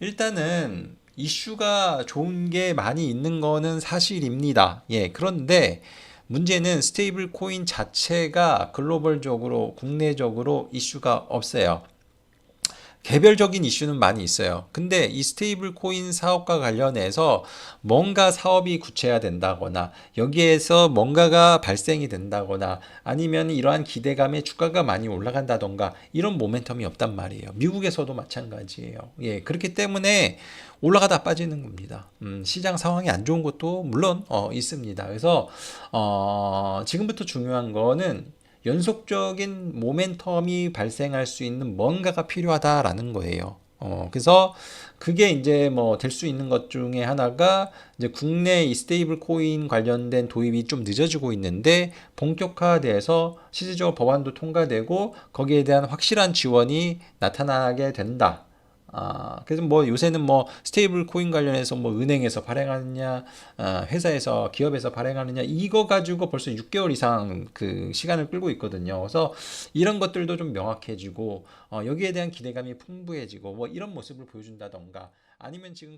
일단은 이슈가 좋은 게 많이 있는 거는 사실입니다. 예, 그런데 문제는 스테이블 코인 자체가 글로벌적으로, 국내적으로 이슈가 없어요. 개별적인 이슈는 많이 있어요. 근데 이 스테이블 코인 사업과 관련해서 뭔가 사업이 구체화된다거나 여기에서 뭔가가 발생이 된다거나 아니면 이러한 기대감에 주가가 많이 올라간다던가 이런 모멘텀이 없단 말이에요. 미국에서도 마찬가지예요. 예, 그렇기 때문에 올라가다 빠지는 겁니다. 음, 시장 상황이 안 좋은 것도 물론 어, 있습니다. 그래서 어, 지금부터 중요한 거는 연속적인 모멘텀이 발생할 수 있는 뭔가가 필요하다라는 거예요. 어, 그래서 그게 이제 뭐 될 수 있는 것 중에 하나가 이제 국내 이 스테이블 코인 관련된 도입이 좀 늦어지고 있는데 본격화돼서 실질적으로 법안도 통과되고 거기에 대한 확실한 지원이 나타나게 된다. 아, 그래서 뭐 요새는 뭐 스테이블 코인 관련해서 뭐 은행에서 발행하느냐, 아, 회사에서 기업에서 발행하느냐 이거 가지고 벌써 6개월 이상 그 시간을 끌고 있거든요. 그래서 이런 것들도 좀 명확해지고 어, 여기에 대한 기대감이 풍부해지고 뭐 이런 모습을 보여준다던가 아니면 지금